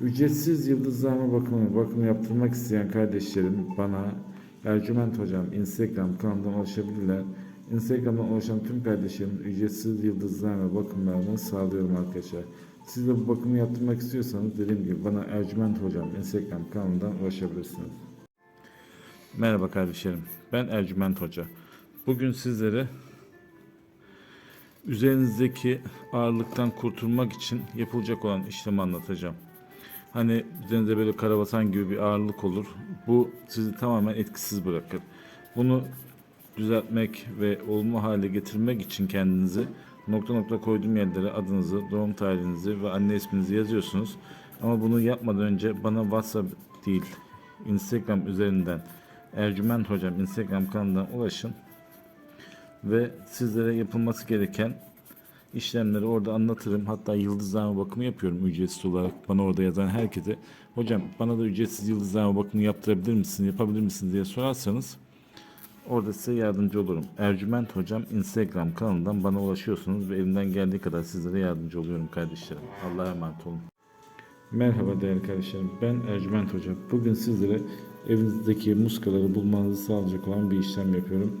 Ücretsiz yıldızlama bakımı, bakım yaptırmak isteyen kardeşlerim bana Ercüment Hocam Instagram kanalından ulaşabilirler. Instagram'dan ulaşan tüm kardeşlerim ücretsiz yıldızlama bakımlarını sağlıyorum arkadaşlar. Siz de bu bakımı yaptırmak istiyorsanız dediğim gibi bana Ercüment Hocam Instagram kanalından ulaşabilirsiniz. Merhaba kardeşlerim. Ben Ercüment Hoca. Bugün sizlere üzerinizdeki ağırlıktan kurtulmak için yapılacak olan işlemi anlatacağım. Hani üzerinize böyle karabasan gibi bir ağırlık olur. Bu sizi tamamen etkisiz bırakır. Bunu düzeltmek ve olma hale getirmek için kendinizi nokta nokta koyduğum yerlere adınızı, doğum tarihinizi ve anne isminizi yazıyorsunuz. Ama bunu yapmadan önce bana WhatsApp değil, Instagram üzerinden Ercüment Hocam Instagram kanalından ulaşın ve sizlere yapılması gereken işlemleri orada anlatırım. Hatta yıldızlama bakımı yapıyorum ücretsiz olarak. Bana orada yazan herkese hocam bana da ücretsiz yıldızlama bakımı yaptırabilir misin, yapabilir misin diye sorarsanız orada size yardımcı olurum. Ercüment Hocam Instagram kanalından bana ulaşıyorsunuz ve elimden geldiği kadar sizlere yardımcı oluyorum kardeşlerim. Allah'a emanet olun. Merhaba değerli kardeşlerim. Ben Ercüment Hoca. Bugün sizlere evinizdeki muskaları bulmanızı sağlayacak olan bir işlem yapıyorum.